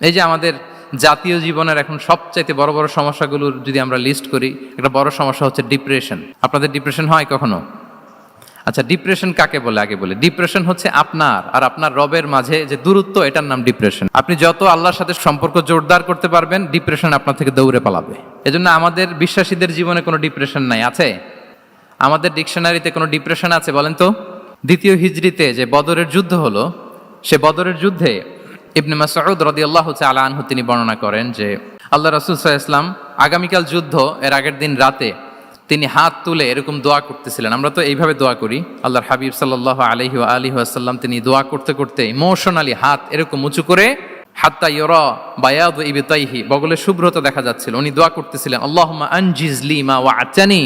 এই যে আমাদের জাতীয় জীবনের এখন সবচাইতে বড় বড় সমস্যাগুলোর যদি আমরা লিস্ট করি, একটা বড় সমস্যা হচ্ছে ডিপ্রেশন আপনাদের ডিপ্রেশন হয় কখনো? আচ্ছা ডিপ্রেশন কাকে বলে? আগে বলে। ডিপ্রেশন হচ্ছে আপনার আর আপনার রবের মাঝে যে দূরত্ব, এটার নাম ডিপ্রেশন আপনি যত আল্লাহর সাথে সম্পর্ক জোরদার করতে পারবেন ডিপ্রেশন আপনার থেকে দৌড়ে পালাবে। এজন্য আমাদের বিশ্বাসীদের জীবনে কোনো ডিপ্রেশন নাই, আছে? আমাদের ডিকশনারিতে কোনো ডিপ্রেশন আছে বলেন তো? দ্বিতীয় হিজড়িতে যে বদরের যুদ্ধ হলো, সে বদরের যুদ্ধে ইবনে মাসউদ রাদিয়াল্লাহু তাআলা আনহু তিনি বর্ণনা করেন যে, আল্লাহ রাসূল ইসলাম আগামীকাল যুদ্ধ, এর আগের দিন রাতে তিনি হাত তুলে এরকম দোয়া করতেছিলেন। আমরা তো এইভাবে দোয়া করি, আল্লাহর হাবিব সাল্লাল্লাহু আলাইহি ওয়া আলিহি ওয়াসাল্লাম তিনি দোয়া করতে করতে ইমোশনালি হাত এরকম উঁচু করে, হাত্তা ইয়রা বায়াদ ইবিতাইহি, বগলে শুভ্রতা দেখা যাচ্ছিল। উনি দোয়া করতেছিলেন, আল্লাহুম্মা আনজিজলি মা ওয়া'তানি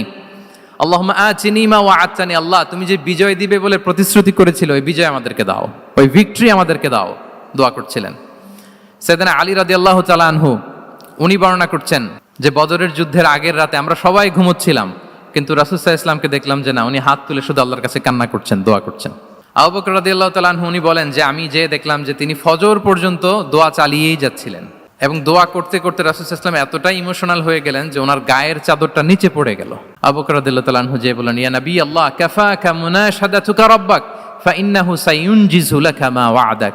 আল্লাহুম্মা আতিনি মা ওয়া'তানি আল্লাহ তুমি যে বিজয় দিবে বলে প্রতিশ্রুতি করেছিল, ওই বিজয় আমাদেরকে দাও, ওই ভিক্টরি আমাদেরকে দাও। দোয়া করছিলেন। সেদিন আলী রাদিয়াল্লাহু তাআলা আনহু, উনি বর্ণনা করছেন যে বদরের যুদ্ধের আগের রাতে আমরা সবাই ঘুমোচ্ছিলাম, কিন্তু রাসুসাহ ইসলামকে দেখলাম যে না, উনি হাত তুলে শুধু আল্লাহর কাছে কান্না করছেন, দোয়া করছেন। আবু বকর রাদিয়াল্লাহু তাআলা আনহু উনি বলেন যে, আমি যে দেখলাম যে তিনি ফজর পর্যন্ত দোয়া চালিয়েই যাচ্ছিলেন এবং দোয়া করতে করতে রাসুল ইসলাম এতটাই ইমোশনাল হয়ে গেলেন যে ওনার গায়ের চাদরটা নিচে পড়ে গেল। আবু বকর রাদিয়াল্লাহু তাআলা আনহু যে বলেন ইয়া নবী আল্লাহ কাফা কামুনা সাদা মুনাশাদাতুকা রাব্বাক, ফাইন্নাহু সাইয়ুনজিজু লাকা মা ওয়া'দাক।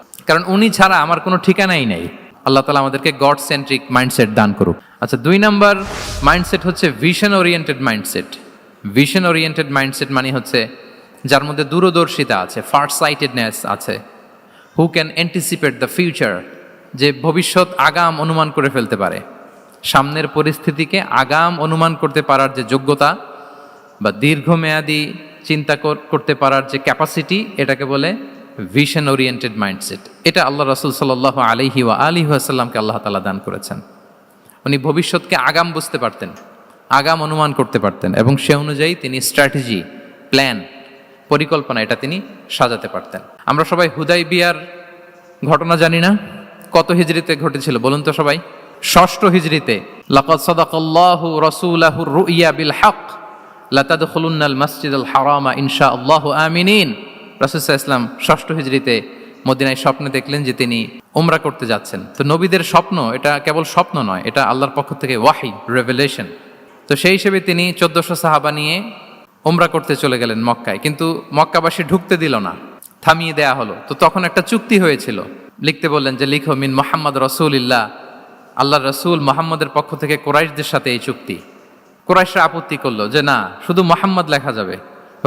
কারণ উনি ছাড়া আমার কোনো ঠিকানাই নেই। আল্লাহ তালা আমাদেরকে গড সেন্ট্রিক মাইন্ডসেট দান করুক। আচ্ছা দুই নাম্বার মাইন্ডসেট হচ্ছে vision oriented mindset vision oriented mindset মানে হচ্ছে যার মধ্যে দূরদর্শিতা আছে ফার্স্ট সাইটেডনেস আছে। Who can anticipate the future যে ভবিষ্যৎ আগাম অনুমান করে ফেলতে পারে। সামনের পরিস্থিতিকে আগাম অনুমান করতে পারার যে যোগ্যতা বা দীর্ঘমেয়াদী চিন্তা করতে পারার যে ক্যাপাসিটি এটাকে বলে ভিশন ওরিয়েন্টেড মাইন্ডসেট এটা আল্লাহ রসুল সাল্লাহ আলিহি ওয়া আলিহি আসাল্লামকে আল্লাহ তালা দান করেছেন। উনি ভবিষ্যৎকে আগাম বুঝতে পারতেন, আগাম অনুমান করতে পারতেন এবং সে অনুযায়ী তিনি স্ট্র্যাটেজি প্ল্যান পরিকল্পনা এটা তিনি সাজাতে পারতেন। আমরা সবাই হুদাই বিয়ার ঘটনা জানি না, কত হিজড়িতে ঘটেছিল বলুন তো সবাই? ষষ্ঠ হিজড়িতে লাকাদ সাদাকাল্লাহু রুইয়া বিল হক, লাতাদখুলুন্নাল মসজিদুল হারামা ইনশা আল্লাহ আমিনিন। রাসূল ইসলাম ষষ্ঠ হিজড়িতে মদিনায় স্বপ্নে দেখলেন যে তিনি উমরা করতে যাচ্ছেন। তো নবীদের স্বপ্ন, এটা কেবল স্বপ্ন নয়, এটা আল্লাহর পক্ষ থেকে ওয়াহি রেভেলেশন তো সেই হিসেবে তিনি চোদ্দশো সাহাবা নিয়ে উমরা করতে চলে গেলেন মক্কায়। কিন্তু মক্কাবাসী ঢুকতে দিল না, থামিয়ে দেয়া হলো। তো তখন একটা চুক্তি হয়েছিল, লিখতে বললেন যে, লিখো, মিন মোহাম্মদ রসুলিল্লাহ। আল্লাহ রসুল মোহাম্মদের পক্ষ থেকে কোরাইশদের সাথে এই চুক্তি। কোরাইশরা আপত্তি করল যে, না, শুধু মোহাম্মদ লেখা যাবে,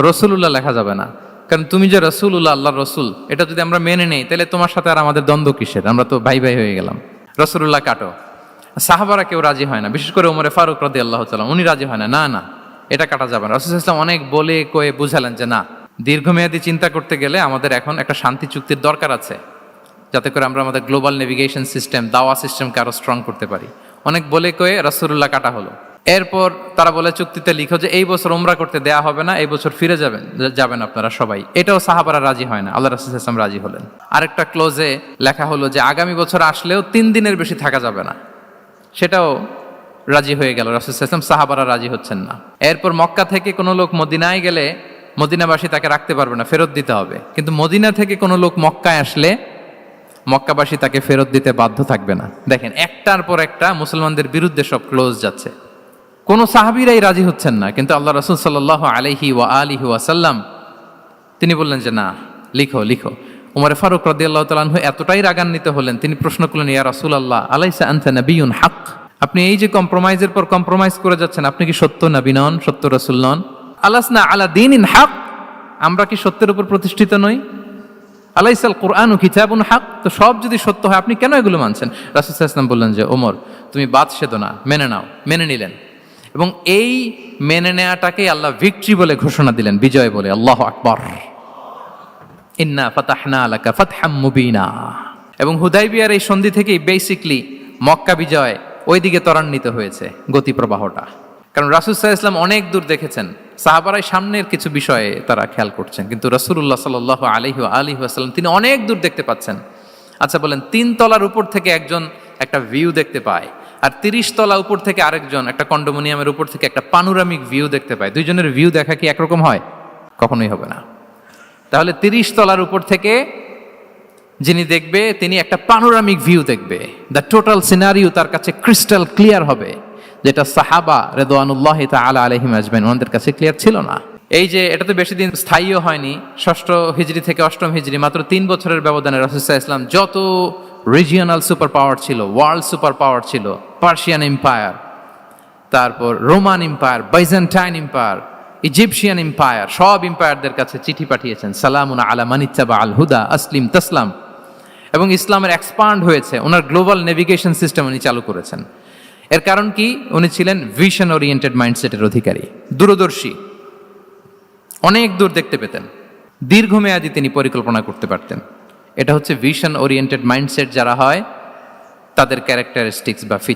রসুলুল্লাহ লেখা যাবে না। কারণ তুমি যে রসুল্লাহ আল্লাহ রসুল, এটা যদি আমরা মেনে নেই, তাহলে তোমার সাথে আর আমাদের দ্বন্দ্ব কিসের? আমরা তো ভাই ভাই হয়ে গেলাম। রসুল্লাহ কাটো। সাহাবারা কেউ রাজি হয় না। বিশেষ করে উমরে ফারুক রাদি আল্লাহ তালাম উনি রাজি হয় না। না না, এটা কাটা যাবে না। রসুল ইসলাম অনেক বলে কয়ে বুঝালেন যে, না, দীর্ঘমেয়াদী চিন্তা করতে গেলে আমাদের এখন একটা শান্তি চুক্তির দরকার আছে, যাতে করে আমরা আমাদের গ্লোবাল নেভিগেশন সিস্টেম দাওয়া সিস্টেমকে আরও স্ট্রং করতে পারি। অনেক বলে কয়ে রসুল্লাহ কাটা হলো। এরপর তারা বলে চুক্তিতে লিখো যে এই বছর উমরা করতে দেয়া হবে না, এই বছর ফিরে যাবেন যাবেন আপনারা সবাই। এটাও সাহাবারা রাজি হয় না, আল্লাহ রাসুল ইসলাম রাজি হলেন। আরেকটা ক্লোজে লেখা হলো যে আগামী বছর আসলেও তিন দিনের বেশি থাকা যাবে না। সেটাও রাজি হয়ে গেল, রাসুল ইসলাম সাহাবারা রাজি হচ্ছেন না। এরপর মক্কা থেকে কোনো লোক মদিনায় গেলে মদিনাবাসী তাকে রাখতে পারবে না, ফেরত দিতে হবে। কিন্তু মদিনা থেকে কোনো লোক মক্কায় আসলে মক্কাবাসী তাকে ফেরত দিতে বাধ্য থাকবে না। দেখেন, একটার পর একটা মুসলমানদের বিরুদ্ধে সব ক্লোজ যাচ্ছে। কোন সাহাবিরাই রাজি হচ্ছেন না, কিন্তু আল্লাহ রসুল সাল্লাহ আলহি ওয়া আলিহি ওয়াসাল্লাম তিনি বললেন যে, না, লিখো লিখো। উমরে ফারুক রদি আল্লাহ তালাহু এতটাই রাগান্বিত হলেন, তিনি প্রশ্ন করলেন, ইয়া রাসুল আল্লাহ নবিউন হাক? আপনি এই যে কম্প্রোমাইজের পর কম্প্রোমাইজ করে যাচ্ছেন, আপনি কি সত্য নবী নন, সত্য রসুল নন? আলাসনা আলা দিন ইন হাক? আমরা কি সত্যের উপর প্রতিষ্ঠিত নই? আলাইসাল কোরআন ও কিতাবুন হাক? তো সব যদি সত্য হয়, আপনি কেন এগুলো মানছেন? রাসুল ইসলাম বললেন যে ওমর তুমি বাদ সেদো না, মেনে নাও, মেনে নিলেন। এবং এই মেনে নেওয়াটাকে আল্লাহ ভিক্টরি বলে ঘোষণা দিলেন, বিজয় বলে, আল্লাহ আকবর। ইন্না ফাতাহনা আলাকা ফাতহাম মুবিনা। এবং হুদাইবিয়ার এই সন্ধি থেকেই বেসিকলি মক্কা বিজয় ওইদিকে ত্বরান্বিত হয়েছে গতি প্রবাহটা কারণ রাসুসাহ ইসলাম অনেক দূর দেখেছেন, সাহাবারাই সামনের কিছু বিষয়ে তারা খেয়াল করছেন, কিন্তু রসুল্লাহ সাল আলহি আলহি আসাল্লাম তিনি অনেক দূর দেখতে পাচ্ছেন। আচ্ছা বলেন তিন তলার উপর থেকে একজন একটা ভিউ দেখতে পায়। আর তিরিশ তলা উপর থেকে আরেকজন, একটা কন্ডোমিনিয়ামের উপর থেকে একটা পানুরামিক ভিউ দেখতে পায়। দুইজনের ভিউ দেখা কি একরকম হয়? কখনোই হবে না। তাহলে তিরিশ তলার উপর থেকে যিনি দেখবে, তিনি একটা পানোরামিক ভিউ দেখবে। দ্য টোটাল সিনারিও তার কাছে ক্রিস্টাল ক্লিয়ার হবে, যেটা সাহাবা রেদওয়ানুল্লাহ তালা আলহিম আজমেন ওনাদের কাছে ক্লিয়ার ছিল না। এই যে, এটা তো বেশি দিন স্থায়ীও হয়নি, ষষ্ঠ হিজড়ি থেকে অষ্টম হিজড়ি মাত্র তিন বছরের ব্যবধানে রসুল্লাহ ইসলাম যত রিজিয়নাল সুপার পাওয়ার ছিল ওয়ার্ল্ড সুপার পাওয়ার ছিল পার্সিয়ান এম্পায়ার তারপর Roman empire Byzantine empire Egyptian empire সব এম্পায়ারদের কাছে চিঠি পাঠিয়েছেন। সালামুন আলা মানিচ্চাবা আল হুদা, আসলিম তাসলাম। এবং ইসলামের এক্সপান্ড হয়েছে, ওনার গ্লোবাল নেভিগেশন সিস্টেম উনি চালু করেছেন। এর কারণ কি? উনি ছিলেন ভিশন ওরিয়েন্টেড মাইন্ডসেটের অধিকারী, দূরদর্শী। অনেক দূর দেখতে পেতেন। দীর্ঘমেয়াদী তিনি পরিকল্পনা করতে পারতেন। এটা হচ্ছে ভিশন ওরিয়েন্টেড মাইন্ডসেট যারা হয়, তাদের ক্যারেক্টারিস্টিক্স বা ফিচার